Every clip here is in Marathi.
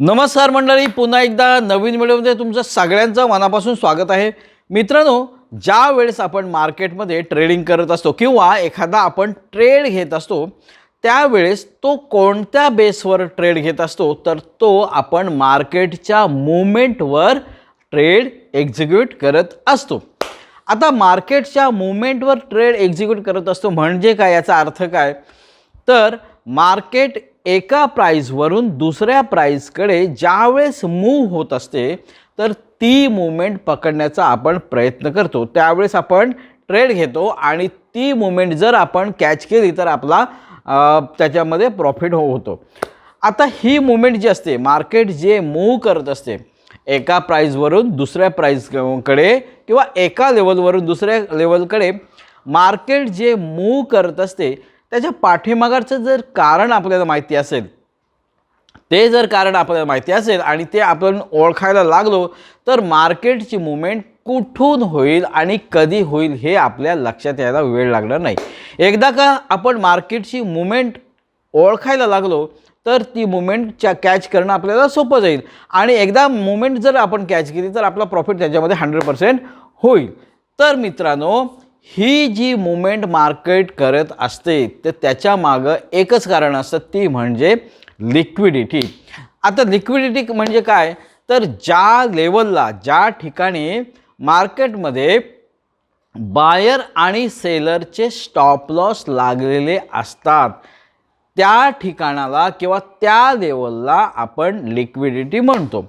नमस्कार मंडळी पुन्हा एकदा नवीन व्हिडिओमध्ये तुमचं सगळ्यांचं मनापासून स्वागत आहे. मित्रांनो ज्या वेळेस आपण मार्केटमध्ये ट्रेडिंग करत असतो किंवा एखादा आपण ट्रेड घेत असतो त्यावेळेस तो कोणत्या बेसवर ट्रेड घेत असतो तर तो आपण मार्केटच्या मुवमेंटवर ट्रेड एक्झिक्यूट करत असतो. आता मार्केटच्या मुवमेंटवर ट्रेड एक्झिक्यूट करत असतो म्हणजे काय? याचा अर्थ काय? तर मार्केट एका प्राईजवरून दुसऱ्या प्राईजकडे ज्यावेळेस मूव होत असते तर ती मुवमेंट पकडण्याचा आपण प्रयत्न करतो. त्यावेळेस आपण ट्रेड घेतो आणि ती मुवमेंट जर आपण कॅच केली तर आपला त्याच्यामध्ये प्रॉफिट हो होतो. आता ही मुवमेंट जी असते मार्केट जे मूव करत असते एका प्राईजवरून दुसऱ्या प्राईजकडे किंवा एका लेवलवरून दुसऱ्या लेवलकडे मार्केट जे मूव करत असते त्याच्या पाठीमागाचं जर कारण आपल्याला माहिती असेल ते जर कारण आपल्याला माहिती असेल आणि ते आपण ओळखायला लागलो तर मार्केटची मुवमेंट कुठून होईल आणि कधी होईल हे आपल्या लक्षात यायला वेळ लागणार नाही. एकदा का आपण मार्केटची मुवमेंट ओळखायला लागलो तर ती मुवमेंटच्या कॅच करणं आपल्याला सोपं जाईल. आणि एकदा मुवमेंट जर आपण कॅच केली तर आपला प्रॉफिट त्याच्यामध्ये हंड्रेड पर्सेंट होईल. तर मित्रांनो ही जी मुवमेंट मार्केट करत असते तर त्याच्या मागं एकच कारण असतं ती म्हणजे लिक्विडिटी. आता लिक्विडिटी म्हणजे काय? तर ज्या लेवलला ज्या ठिकाणी मार्केटमध्ये बायर आणि सेलरचे स्टॉप लॉस लागलेले असतात त्या ठिकाणाला किंवा त्या लेवलला आपण लिक्विडिटी म्हणतो.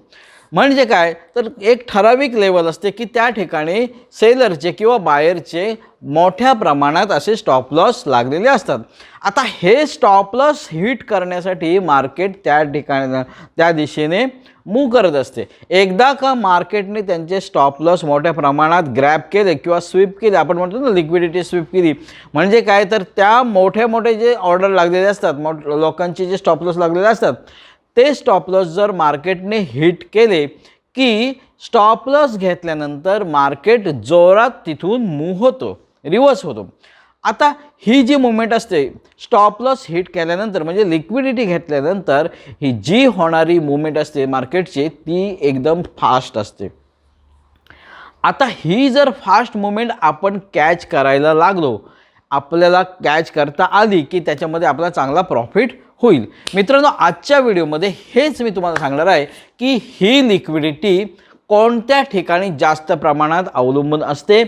म्हणजे काय? तर एक ठराविक लेवल असते की त्या ठिकाणी सेलरचे किंवा बायरचे मोठ्या प्रमाणात असे स्टॉप लॉस लागलेले असतात. आता हे स्टॉप लॉस हिट करण्यासाठी मार्केट त्या ठिकाणी त्या दिशेने मूव करत असते. एकदा का मार्केटने त्यांचे स्टॉप लॉस मोठ्या प्रमाणात ग्रॅप केले किंवा स्वीप केले आपण म्हणतो ना लिक्विडिटी स्वीप केली म्हणजे काय? तर त्या मोठे मोठे जे ऑर्डर लागलेले असतात मोठ लोकांचे जे स्टॉप लॉस लागलेले असतात ते स्टॉपलॉस जर मार्केटने हिट केले की स्टॉपलॉस घेतल्यानंतर मार्केट जोरात तिथून मूव्ह होतो रिवर्स होतो. आता ही जी मुवमेंट असते स्टॉपलॉस हिट केल्यानंतर म्हणजे लिक्विडिटी घेतल्यानंतर ही जी होणारी मुवमेंट असते मार्केटची ती एकदम फास्ट असते. आता ही जर फास्ट मुवमेंट आपण कॅच करायला लागलो आपल्याला कॅच करता आली की त्याच्यामध्ये आपला चांगला प्रॉफिट होईल. मित्रांनो आजच्या व्हिडिओमध्ये हेच मी तुम्हाला सांगणार आहे की ही लिक्विडिटी कोणत्या ठिकाणी जास्त प्रमाणात अवलंबून असते?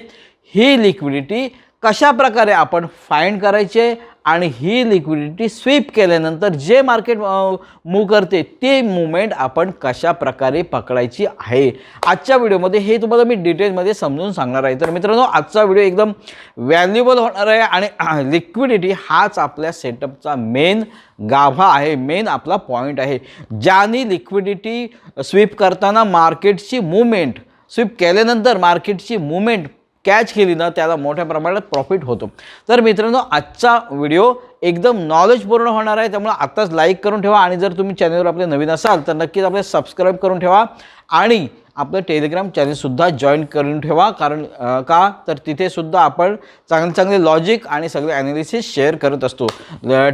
ही लिक्विडिटी कशा प्रकारे आपण फाईंड करायचे? आणि ही लिक्विडिटी स्वीप केल्यानंतर जे मार्केट मूव करते ते मुवमेंट आपण कशा प्रकारे पकडायची आहे? आजच्या व्हिडिओमध्ये हे तुम्हाला मी डिटेलमध्ये समजून सांगणार आहे. तर मित्रांनो आजचा व्हिडिओ एकदम व्हॅल्युबल होणार आहे आणि लिक्विडिटी हाच आपल्या सेटअपचा मेन गाभा आहे मेन आपला पॉईंट आहे. ज्याने लिक्विडिटी स्वीप करताना मार्केटची मुवमेंट स्वीप केल्यानंतर मार्केटची मुवमेंट कॅच केली ना त्याला मोठ्या प्रमाणात प्रॉफिट होतो. तर मित्रांनो आजचा व्हिडिओ एकदम नॉलेजपूर्ण होणार आहे त्यामुळे आत्ताच लाईक करून ठेवा. आणि जर तुम्ही चॅनलवर आपले नवीन असाल तर नक्कीच आपले सबस्क्राईब करून ठेवा. आणि आपलं टेलिग्राम चॅनलसुद्धा जॉईन करून ठेवा. कारण का? तर तिथेसुद्धा आपण चांगले चांगले लॉजिक आणि सगळे ॲनालिसिस शेअर करत असतो.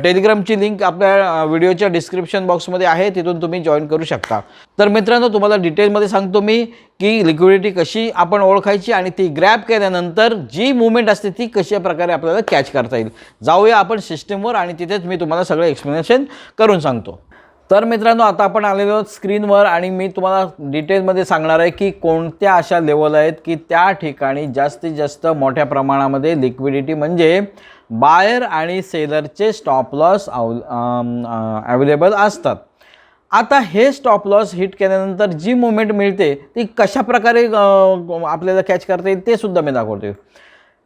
टेलिग्रामची लिंक आपल्या व्हिडिओच्या डिस्क्रिप्शन बॉक्समध्ये आहे. तिथून तुम्ही जॉईन करू शकता. तर मित्रांनो तुम्हाला डिटेलमध्ये सांगतो मी की लिक्विडिटी कशी आपण ओळखायची आणि ती ग्रॅब केल्यानंतर जी मुवमेंट असते ती कशा प्रकारे आपल्याला कॅच करता येईल. जाऊया आपण सिस्टीमवर आणि तिथेच मी तुम्हाला सगळं एक्सप्लेनेशन करून सांगतो. तर मित्रांनो आता आपण आलेलो आहोत स्क्रीनवर आणि मी तुम्हाला डिटेलमध्ये सांगणार आहे की कोणत्या अशा लेवल आहेत की त्या ठिकाणी जास्तीत जास्त मोठ्या प्रमाणामध्ये लिक्विडिटी म्हणजे बायर आणि सेलरचे स्टॉप लॉस अवेलेबल असतात. आता हे स्टॉप लॉस हिट केल्यानंतर जी मुवमेंट मिळते ती कशा प्रकारे आपल्याला कॅच करता येईल ते सुद्धा मी दाखवते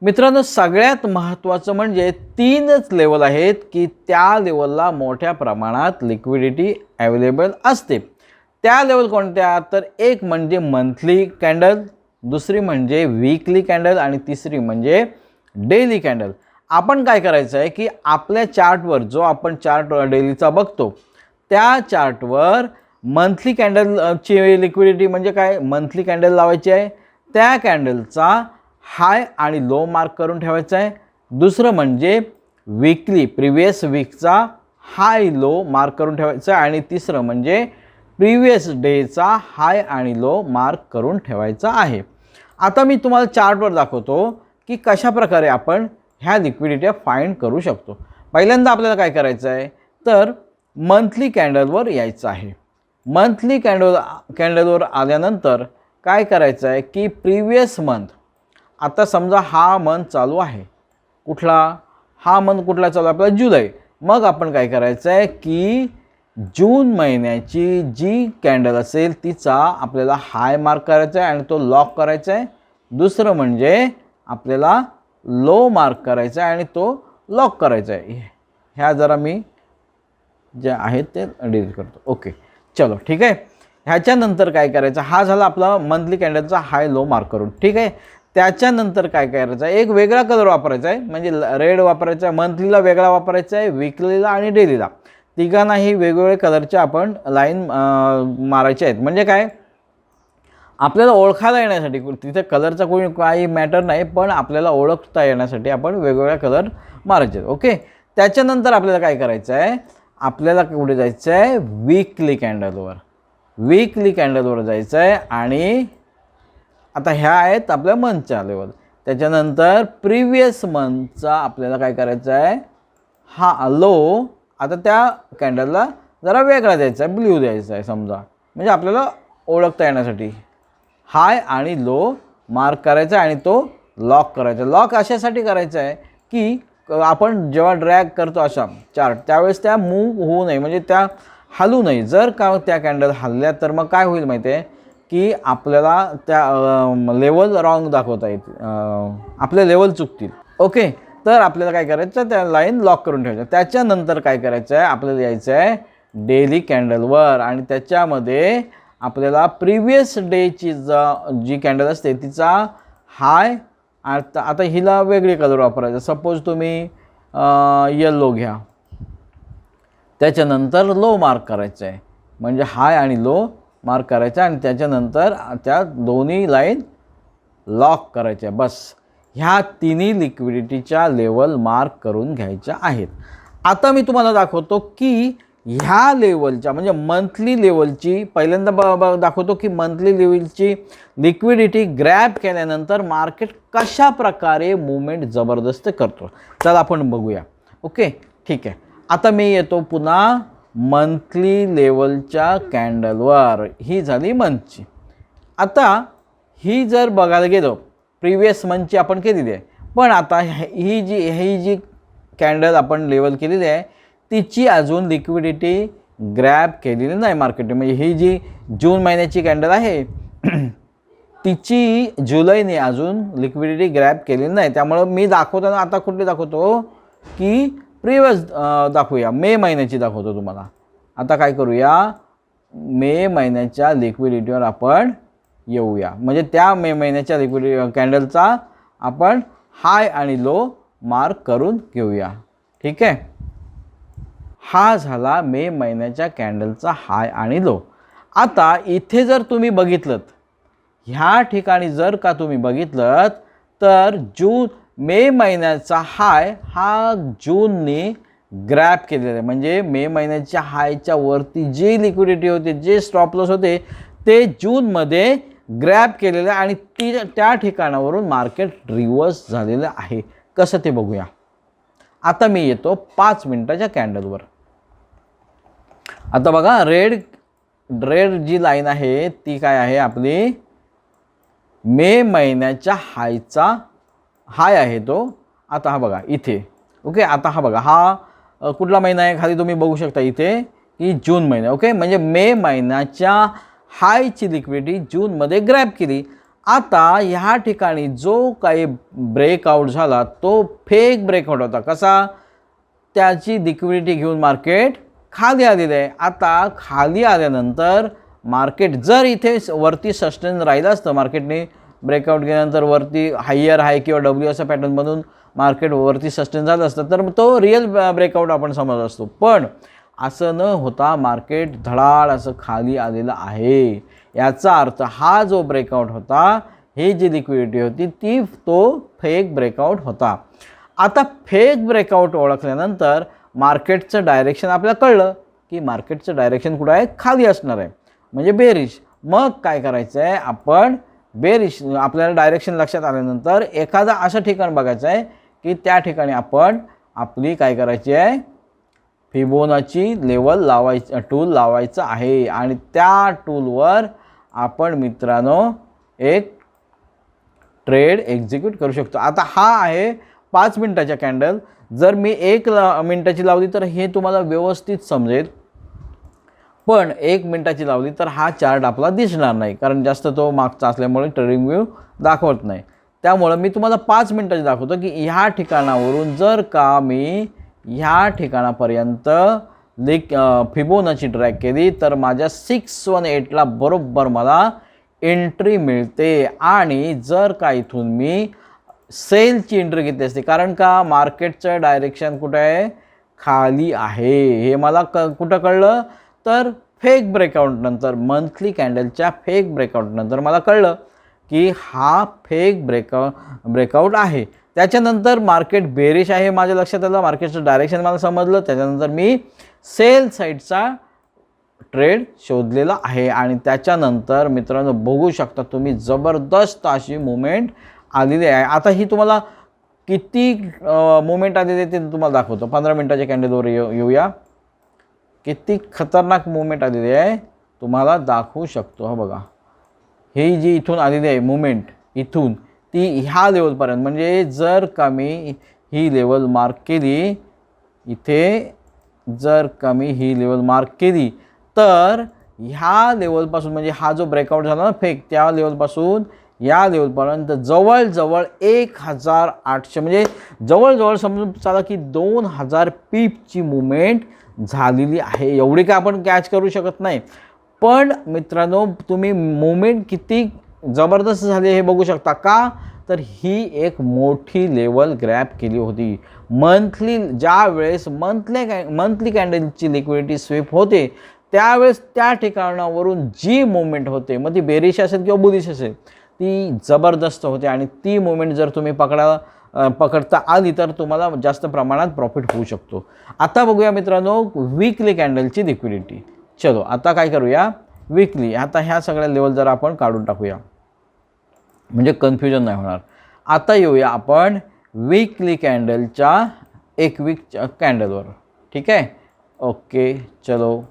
मित्रांनो सगळ्यात महत्त्वाचं म्हणजे तीनच लेवल आहेत की त्या लेवलला मोठ्या प्रमाणात लिक्विडिटी अवेलेबल असते. त्या लेवल कोणत्या? तर एक म्हणजे मंथली कॅन्डल दुसरी म्हणजे वीकली कॅन्डल आणि तिसरी म्हणजे डेली कॅन्डल आपण काय करायचं आहे की आपल्या चार्टवर जो आपण चार्ट डेलीचा बघतो त्या चार्टवर मंथली कॅन्डलची लिक्विडिटी म्हणजे काय? मंथली कॅन्डल लावायची आहे. त्या कॅन्डलचा हाय आणि लो मार्क करून ठेवायचा आहे. दुसरं म्हणजे विकली प्रिवियस वीकचा हाय लो मार्क करून ठेवायचा आहे. आणि तिसरं म्हणजे प्रिव्हियस डेचा हाय आणि लो मार्क करून ठेवायचा आहे. आता मी तुम्हाला चार्टवर दाखवतो की कशा प्रकारे आपण ह्या लिक्विडिटी फाईंड करू शकतो. पहिल्यांदा आपल्याला काय करायचं आहे? तर मंथली कॅन्डलवर यायचं आहे. मंथली कॅन्डल कॅन्डलवर आल्यानंतर काय करायचं आहे? की प्रिव्हियस मंथ आता समजा हा मंथ चालू आहे. कुठला? हा मंथ कुठला चालू आहे? आपला जुलै. मग आपण काय करायचं आहे की जून महिन्याची जी कॅन्डल असेल तिचा आपल्याला हाय मार्क करायचा आहे आणि तो लॉक करायचा आहे दुसरं म्हणजे आपल्याला लो मार्क करायचा आहे आणि तो लॉक करायचा आहे ह्या जरा मी जे आहेत ते डिलीट करतो. ओके. चलो ठीक आहे. ह्याच्यानंतर काय करायचं? हा झाला आपला मंथली कॅन्डलचा हाय लो मार्क करून. ठीक आहे? त्याच्यानंतर काय करायचं आहे? एक वेगळा कलर वापरायचा आहे. म्हणजे रेड वापरायचा आहे मंथलीला वेगळा वापरायचा आहे विकलीला आणि डेलीला तिघांनाही वेगवेगळे कलरचे आपण लाईन मारायचे आहेत. म्हणजे काय? आपल्याला ओळखायला येण्यासाठी तिथे कलरचा कोणी काही मॅटर नाही पण आपल्याला ओळखता येण्यासाठी आपण वेगवेगळ्या कलर मारायचे आहेत. ओके त्याच्यानंतर आपल्याला काय करायचं आहे? आपल्याला कुठे जायचं आहे? वीकली कॅन्डलवर वीकली कॅन्डलवर जायचं आहे आणि आता ह्या आहेत आपल्या मंथच्या लेवल त्याच्यानंतर प्रिव्हियस मंथचा आपल्याला काय करायचं आहे? हा लो आता त्या कॅन्डलला जरा वेगळा द्यायचा आहे ब्ल्यू द्यायचा आहे समजा. म्हणजे आपल्याला ओळखता येण्यासाठी. हाय आणि लो मार्क करायचा आणि तो लॉक करायचा लॉक अशासाठी करायचा आहे की आपण जेव्हा ड्रॅग करतो अशा चार्ट त्यावेळेस त्या मूव होऊ नये. म्हणजे त्या हलू नये. जर का त्या कॅन्डल हलल्या तर मग काय होईल माहिती आहे की आपल्याला त्या लेवल रॉंग दाखवता येतील. आपले लेवल चुकतील. ओके तर आपल्याला काय करायचं त्या लाईन लॉक करून ठेवायच्या त्याच्यानंतर काय करायचं आहे? आपल्याला यायचं आहे डेली कॅन्डलवर आणि त्याच्यामध्ये आपल्याला प्रिव्हियस डेची ज जी कॅन्डल असते तिचा हाय आता आता हिला वेगळी कलर वापरायचा. सपोज तुम्ही येल्लो घ्या. त्याच्यानंतर लो मार्क करायचं आहे. म्हणजे हाय आणि लो मार्क करायचा आणि त्याच्यानंतर त्या दोन्ही लाईन लॉक करायच्या. बस. ह्या तिन्ही लिक्विडिटीच्या लेवल मार्क करून घ्यायच्या आहेत. आता मी तुम्हाला दाखवतो की ह्या लेवलच्या म्हणजे मंथली लेवलची पहिल्यांदा ब ब दाखवतो की मंथली लेवलची लिक्विडिटी ग्रॅप केल्यानंतर मार्केट कशा प्रकारे मुवमेंट जबरदस्त करतो. चला आपण बघूया. ओके? ठीक आहे. आता मी येतो पुन्हा. मंथली लेवलच्या कॅन्डलवर ही झाली मंथची आता ही जर बघायला गेलो प्रिवियस मंथची आपण केलेली आहे. पण आता ह्या- ही जी ही जी कॅन्डल आपण लेवल केलेली आहे तिची अजून लिक्विडिटी ग्रॅब केलेली नाही मार्केट म्हणजे ही जी जून महिन्याची कॅन्डल आहे तिची जुलैने अजून लिक्विडिटी ग्रॅब केलेली नाही. त्यामुळं मी दाखवताना आता कुठली दाखवतो की प्रिव्हियस दाखवूया. मे महिन्याची दाखवतो तुम्हाला. आता काय करूया? मे महिन्याच्या लिक्विडिटीवर आपण येऊया. म्हणजे त्या मे महिन्याच्या लिक्विडिटी कॅन्डलचा आपण हाय आणि लो मार्क करून घेऊया. ठीक आहे? हा झाला मे महिन्याच्या कॅन्डलचा हाय आणि लो आता इथे जर तुम्ही बघितलं ह्या ठिकाणी जर का तुम्ही बघितलं तर जून मे महिन्याचा हाय हा जूनने ग्रॅप केलेला आहे. म्हणजे मे महिन्याच्या हायच्या वरती जे लिक्विडिटी होते जे स्टॉप लॉस होते ते जूनमध्ये ग्रॅप केलेलं आहे आणि ती त्या ठिकाणावरून मार्केट रिव्हर्स झालेलं आहे. कसं ते बघूया. आता मी येतो पाच मिनटाच्या कॅन्डलवर आता बघा रेड रेड जी लाईन आहे ती काय आहे आपली? मे महिन्याच्या हायचा हाय आहे तो. आता हा बघा इथे. ओके आता हा बघा हा कुठला महिना आहे? खाली तुम्ही बघू शकता इथे की जून महिना. ओके म्हणजे मे महिन्याच्या हायची लिक्विडिटी जूनमध्ये ग्रॅप केली. आता ह्या ठिकाणी जो काही ब्रेकआउट झाला तो फेक ब्रेकआउट होता. कसा? त्याची लिक्विडिटी घेऊन मार्केट खाली आलेलं आहे. आता खाली आल्यानंतर मार्केट जर इथे स- वरती सस्टेन राहिलं असतं मार्केटने ब्रेकआउट गेल्यानंतर वरती हायर हाय किंवा डब्ल्यू असं पॅटर्नमधून मार्केट वरती सस्टेन झालं असतं. तर तो रिअल ब्रेकआउट आपण समजत असतो. पण असं न होता मार्केट धडाड असं खाली आलेलं आहे. याचा अर्थ हा जो ब्रेकआउट होता ही जी लिक्विडिटी होती ती तो फेक ब्रेकआउट होता. आता फेक ब्रेकआउट ओळखल्यानंतर मार्केटचं डायरेक्शन आपल्याला कळलं की मार्केटचं डायरेक्शन कुठं आहे? खाली असणार आहे. म्हणजे बेरिश मग काय करायचं आहे आपण बेरिश आपल्याला डायरेक्शन लक्षात आल्यानंतर एखादा असं ठिकाण बघायचं आहे की त्या ठिकाणी आपण आपली काय करायची आहे? फिबोनाची लेवल लावायची टूल लावायचं आहे. आणि त्या टूलवर आपण मित्रांनो एक ट्रेड एक्झिक्यूट करू शकतो. आता हा आहे पाच मिनटाच्या कॅन्डल जर मी एक ला मिनटाची लावली तर हे तुम्हाला व्यवस्थित समजेल. पण एक मिनटाची लावली तर हा चार्ट आपला दिसणार नाही. कारण जास्त तो मागचा असल्यामुळे ट्रेडिंग व्ह्यू दाखवत नाही. त्यामुळं मी तुम्हाला पाच मिनटाची दाखवतो की ह्या ठिकाणावरून जर का मी ह्या ठिकाणापर्यंत लिक फिबोनाची ट्रॅक केली तर माझ्या सिक्स वन एटला बरोबर मला एंट्री मिळते. आणि जर का इथून मी सेलची एंट्री घेतली असते कारण का मार्केटचं डायरेक्शन कुठं? आहे खाली आहे. हे मला क कुठं कळलं? तर फेक ब्रेकआउटनंतर मंथली कॅन्डलच्या फेक ब्रेकआउटनंतर मला कळलं की हा फेक ब्रेकआउट ब्रेकआउट आहे. त्याच्यानंतर मार्केट बेरिश आहे माझ्या लक्षात आलं. मार्केटचं डायरेक्शन मला समजलं. त्याच्यानंतर मी सेल साईडचा ट्रेड शोधलेला आहे. आणि त्याच्यानंतर मित्रांनो बघू शकता तुम्ही जबरदस्त अशी मुवमेंट आलेली आहे. आता ही तुम्हाला किती मुवमेंट आलेली आहे ते तुम्हाला दाखवतो. पंधरा मिनटाच्या कॅन्डलवर येऊ येऊया. किती खतरनाक मुवमेंट आलेली आहे तुम्हाला दाखवू शकतो हा बघा. ही जी इथून आलेली आहे मुवमेंट इथून ती ह्या लेवलपर्यंत म्हणजे जर का मी ही लेवल मार्क केली इथे जर का मी ही लेवल मार्क केली तर ह्या लेवलपासून म्हणजे हा जो ब्रेकआउट झाला ना फेक त्या लेवलपासून या लेवलपर्यंत जवळजवळ एक हजार आठशे म्हणजे जवळजवळ समजून चाला की दोन हजार पीपची मुवमेंट झालेली आहे. एवढी काय आपण कॅच करू शकत नाही. पण मित्रांनो तुम्ही मुवमेंट किती जबरदस्त झाली हे बघू शकता का? तर ही एक मोठी लेवल ग्रॅप केली होती. मंथली ज्या वेळेस मंथली कॅ मंथली कॅन्डलची लिक्विडिटी स्वीप होते त्यावेळेस त्या ठिकाणावरून जी मुवमेंट होते मग ती बेरिश असेल किंवा बुलिश असेल ती जबरदस्त होते. आणि ती मुवमेंट जर तुम्ही पकडा पकडता आली तर तुम्हाला जास्त प्रमाणात प्रॉफिट होऊ शकतो. आता बघूया मित्रांनो वीकली कॅन्डलची लिक्विडिटी चलो आता काय करूया? वीकली आता ह्या सगळ्या लेवल जर आपण काढून टाकूया. म्हणजे कन्फ्युजन नाही होणार. आता येऊया आपण वीकली कॅन्डलच्या एक वीकच्या कॅन्डलवर ठीक आहे? ओके चलो.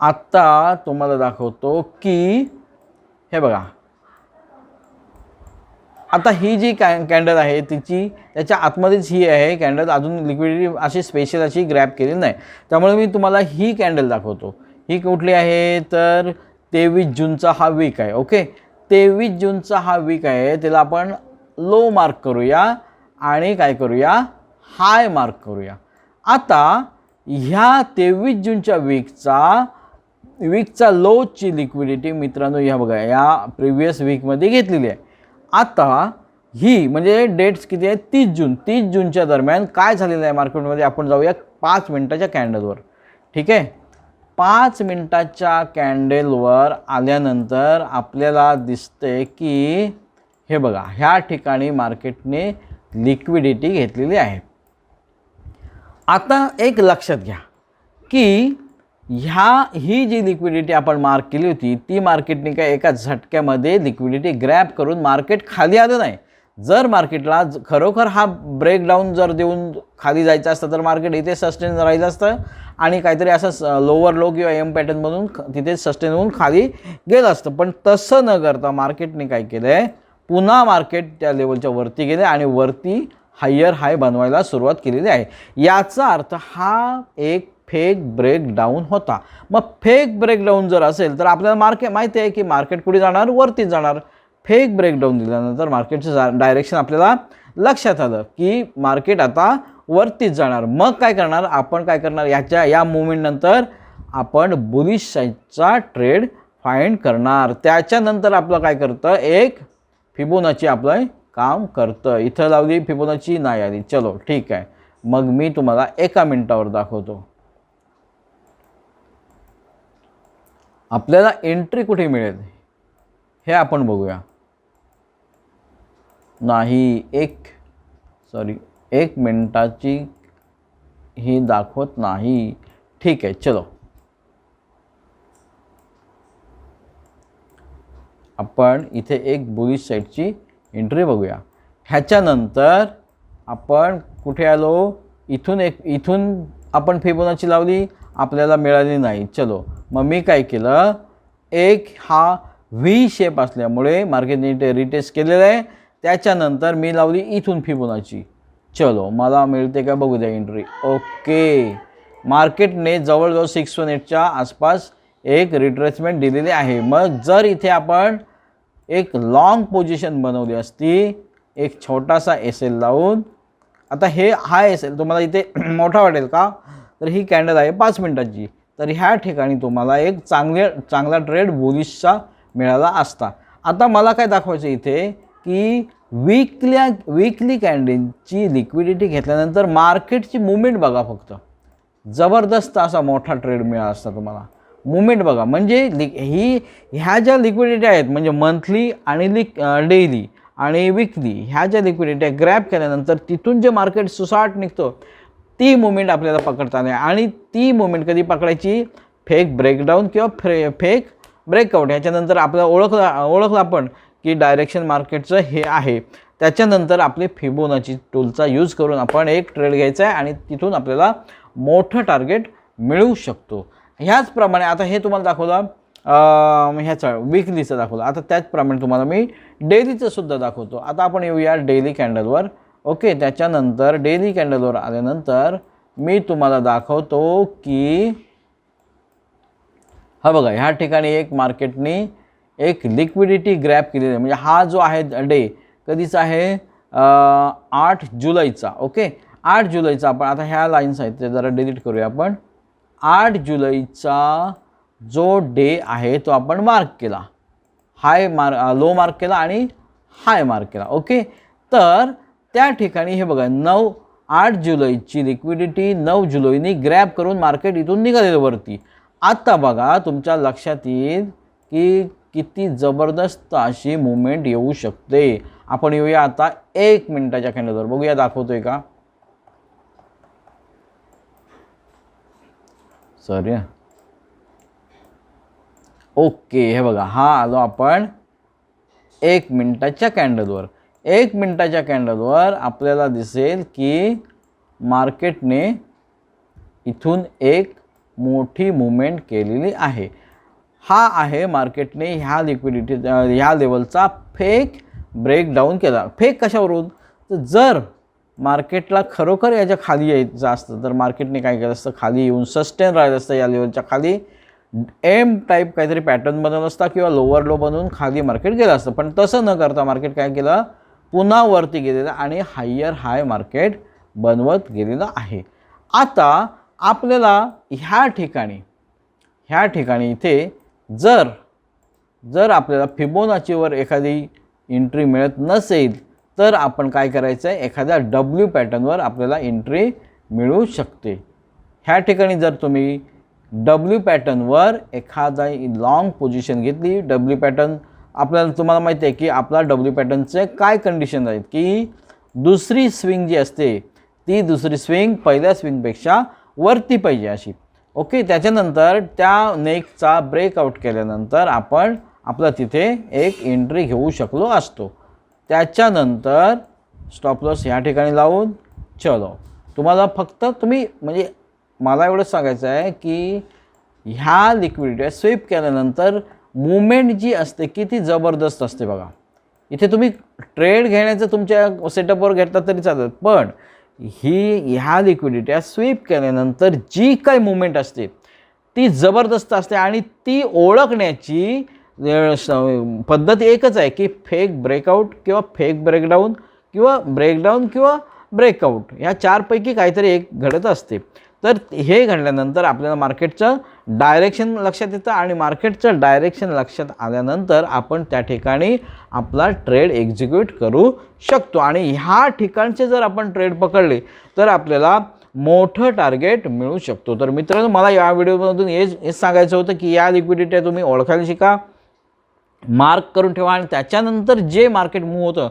आत्ता तुम्हाला दाखवतो की हे बघा आता ही जी कॅ कॅन्डल आहे तिची त्याच्या आतमध्येच ही आहे कॅन्डल अजून लिक्विडिटी अशी स्पेशल अशी ग्रॅप केलेली नाही. त्यामुळे मी तुम्हाला ही कॅन्डल दाखवतो. ही कुठली आहे? तर तेवीस जूनचा हा वीक आहे ओके तेवीस जूनचा हा वीक आहे त्याला आपण लो मार्क करूया आणि काय करूया? हाय मार्क करूया. आता ह्या तेवीस जूनच्या वीकचा वीकचा लोची लिक्विडिटी मित्रांनो ह्या बघा या प्रिव्हियस वीकमध्ये घेतलेली आहे. आता ही म्हणजे डेट्स किती आहे तीस जून. तीस जूनच्या दरम्यान काय झालेलं आहे मार्केटमध्ये? आपण जाऊया पाच मिनटाच्या कॅन्डलवर ठीक आहे? पाच मिनटाच्या कॅन्डलवर आल्यानंतर आपल्याला दिसते की हे बघा ह्या ठिकाणी मार्केटने लिक्विडिटी घेतलेली आहे. आता एक लक्षात घ्या की ह्या ही जी लिक्विडिटी आपण मार्क केली होती ती मार्केटने काय एका झटक्यामध्ये लिक्विडिटी ग्रॅप करून मार्केट खाली आलं नाही. जर मार्केटला खरोखर हा ब्रेकडाऊन जर देऊन खाली जायचं असतं तर मार्केट इथे सस्टेन राहिलं असतं आणि काहीतरी असं लोअर लो किंवा एम पॅटर्नमधून तिथे सस्टेन होऊन खाली गेलं असतं. पण तसं न करता मार्केटने काय केलं आहे पुन्हा मार्केट त्या लेवलच्या वरती गेले आणि वरती हायर हाय बनवायला सुरुवात केलेली आहे. याचा अर्थ हा एक फेक ब्रेकडाऊन होता. मग फेक ब्रेकडाऊन जर असेल तर आपल्याला मार्केट माहिती आहे की मार्केट कुठे जाणार? वरतीच जाणार. फेक ब्रेकडाऊन दिल्यानंतर मार्केटचं जा डायरेक्शन आपल्याला लक्षात आलं की मार्केट आता वरतीच जाणार. मग काय करणार? आपण काय करणार? याच्या या मुवमेंटनंतर आपण बुलिश साईडचा ट्रेड फाइंड करणार. त्याच्यानंतर आपलं काय करतं? एक फिबोनाची आपलं काम करतं. इथं लावली फिबोनाची नाही आली. चलो ठीक आहे. मग मी तुम्हाला एका मिनटावर दाखवतो. आपल्याला एंट्री कुठे मिळेल? हे आपण बघूया. नाही एक सॉरी एक मिनटाची ही दाखवत नाही. ठीक आहे चलो. आपण इथे एक बुलिश साईडची एंट्री बघूया. ह्याच्यानंतर आपण कुठे आलो? इथून एक इथून आपण फेबोनाची लावली. आपल्याला मिळाली नाही. चलो. मग मी काय केलं? एक हा व्ही शेप असल्यामुळे मार्केटने रिटेस्ट केलेलं आहे. त्याच्यानंतर मी लावली इथून फिबोनाची. चलो. मला मिळते का? बघू द्या एंट्री ओके मार्केटने जवळजवळ सिक्स वन एटच्या आसपास एक रिट्रेसमेंट दिलेली आहे. मग जर इथे आपण एक लाँग पोझिशन बनवली असती एक छोटासा एस एल लावून आता हे हा एस एल तुम्हाला इथे मोठा वाटेल का? तर ही कॅन्डल आहे पाच मिनटाची. तर ह्या ठिकाणी तुम्हाला एक चांगले चांगला ट्रेड बोलिशचा मिळाला असता. आता मला काय दाखवायचं इथे की वीकल्या वीकली कॅन्डलची लिक्विडिटी घेतल्यानंतर मार्केटची मुवमेंट बघा फक्त. जबरदस्त असा मोठा ट्रेड मिळाला असता तुम्हाला. मुवमेंट बघा म्हणजे लि ही ह्या ज्या लिक्विडिटी आहेत म्हणजे मंथली आणि लिक डेली आणि विकली ह्या ज्या लिक्विडिटी ग्रॅप केल्यानंतर तिथून जे मार्केट सुसाट निघतो ती मुवमेंट आपल्याला पकडता नाही आणि ती मुवमेंट कधी पकडायची? फेक ब्रेकडाऊन किंवा फ्रे फेक ब्रेकआउट ह्याच्यानंतर आपल्याला ओळखला ओळखलं आपण की डायरेक्शन मार्केटचं हे आहे. त्याच्यानंतर आपले फिबोनाची टूलचा यूज करून आपण एक ट्रेड घ्यायचा आहे आणि तिथून आपल्याला मोठं टार्गेट मिळू शकतो. ह्याचप्रमाणे आता हे तुम्हाला दाखवलं ह्याचं ह्याचा विकलीचं दाखवलं. आता त्याचप्रमाणे तुम्हाला मी डेलीचं सुद्धा दाखवतो. आता आपण येऊया डेली कॅन्डलवर ओके त्याच्यानंतर डेली कॅन्डलवर आल्यानंतर मी तुम्हाला दाखवतो की हा बघा ह्या ठिकाणी एक मार्केटने एक लिक्विडिटी ग्रॅप केलेली आहे. म्हणजे हा जो आहे डे कधीचा आहे? आठ जुलैचा ओके? आठ जुलैचा आपण आता ह्या लाईन्स आहेत ते जरा डिलीट करूया आपण. आठ जुलैचा जो डे आहे तो आपण मार्क केला. हाय मार्क लो मार्क केला आणि हाय मार्क केला ओके? तर त्या ठिकाणी हे बघा नऊ आठ जुलैची लिक्विडिटी नऊ जुलैनी ग्रॅब करून मार्केट इथून निघालेलं वरती. आत्ता बघा तुमच्या लक्षात येईल की किती जबरदस्त अशी मुवमेंट येऊ शकते. आपण येऊया आता एक मिनिटाच्या कॅन्डलवर बघूया दाखवतोय का? सॉरी ओके हे बघा हा आलो आपण एक मिनिटाच्या कॅन्डलवर एक मिनटाच्या कॅन्डलवर आपल्याला दिसेल की मार्केटने इथून एक मोठी मुवमेंट केलेली आहे. हा आहे मार्केटने ह्या लिक्विडिटी ह्या लेवलचा फेक ब्रेकडाऊन केला. फेक कशावरून? तर जर मार्केटला खरोखर याच्या खाली यायचं असतं तर मार्केटने काय केलं असतं? खाली येऊन सस्टेन राहिलं असतं या लेवलच्या खाली. एम टाईप काहीतरी पॅटर्न बनवलं असता किंवा लोअर लो बनवून खाली मार्केट गेलं असतं. पण तसं न करता मार्केट काय केलं? पुन्हा वरती गेलेलं आणि हायर हाय मार्केट बनवत गेलेलं आहे. आता आपल्याला ह्या ठिकाणी ह्या ठिकाणी इथे जर जर आपल्याला फिबोनाचीवर एखादी एंट्री मिळत नसेल तर आपण काय करायचं आहे एखाद्या डब्ल्यू पॅटर्नवर आपल्याला एंट्री मिळू शकते. ह्या ठिकाणी जर तुम्ही डब्ल्यू पॅटर्नवर एखादा लॉंग पोझिशन घेतली डब्ल्यू पॅटर्न आपल्याला तुम्हाला माहिती आहे की आपला डब्ल्यू पॅटर्नचे काय कंडिशन आहेत? की दुसरी स्विंग जी असते ती दुसरी स्विंग पहिल्या स्विंगपेक्षा वरती पाहिजे अशी. ओके त्याच्यानंतर त्या नेकचा ब्रेकआउट केल्यानंतर आपण आपला तिथे एक एंट्री घेऊ शकलो असतो. त्याच्यानंतर स्टॉपलॉस ह्या ठिकाणी लावून चलो. तुम्हाला फक्त तुम्ही म्हणजे मला एवढंच सांगायचं आहे की ह्या लिक्विडिटी स्वीप केल्यानंतर मुवमेंट जी असते किती जबरदस्त असते बघा. इथे तुम्ही ट्रेड घेण्याचं तुमच्या सेटअपवर घेतला तरी चालेल पण ही ह्या लिक्विडिटी स्वीप केल्यानंतर जी काही मुवमेंट असते ती जबरदस्त असते आणि ती ओळखण्याची पद्धत एकच आहे की फेक ब्रेकआउट किंवा फेक ब्रेकडाऊन किंवा ब्रेकडाऊन किंवा ब्रेकआउट ह्या चारपैकी काहीतरी एक घडत असते. तर हे घडल्यानंतर आपल्याला मार्केटचं डायरेक्शन लक्षात येतं आणि मार्केटचं डायरेक्शन लक्षात आल्यानंतर आपण त्या ठिकाणी आपला ट्रेड एक्झिक्यूट करू शकतो. आणि ह्या ठिकाणचे जर आपण ट्रेड पकडले तर आपल्याला मोठं टार्गेट मिळू शकतो. तर मित्रांनो मला या व्हिडिओमधून हेच हेच सांगायचं होतं की या लिक्विडिटी तुम्ही ओळखायला शिका. मार्क करून ठेवा आणि त्याच्यानंतर जे मार्केट मूव होतं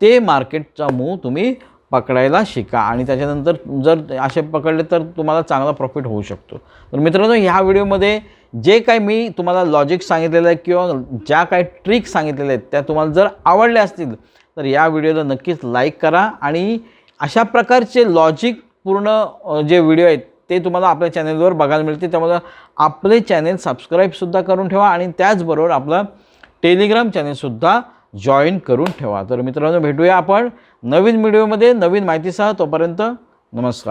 ते मार्केटचा मूव तुम्ही पकडायला शिका. आणि त्याच्यानंतर जर असे पकडले तर तुम्हाला चांगला प्रॉफिट होऊ शकतो. तर मित्रांनो ह्या व्हिडिओमध्ये जे काही मी तुम्हाला लॉजिक सांगितलेलं आहे किंवा ज्या काही ट्रिक सांगितलेल्या आहेत त्या तुम्हाला जर आवडल्या असतील तर या व्हिडिओला नक्कीच लाईक करा. आणि अशा प्रकारचे लॉजिक पूर्ण जे व्हिडिओ आहेत ते तुम्हाला आपल्या चॅनलवर बघायला मिळते त्यामुळे आपले चॅनेल सबस्क्राईबसुद्धा करून ठेवा आणि त्याचबरोबर आपलं टेलिग्राम चॅनेलसुद्धा जॉईन करून ठेवा. तर मित्रांनो भेटूया आपण नवीन व्हिडिओमध्ये नवीन माहितीसह तोपर्यंत नमस्कार.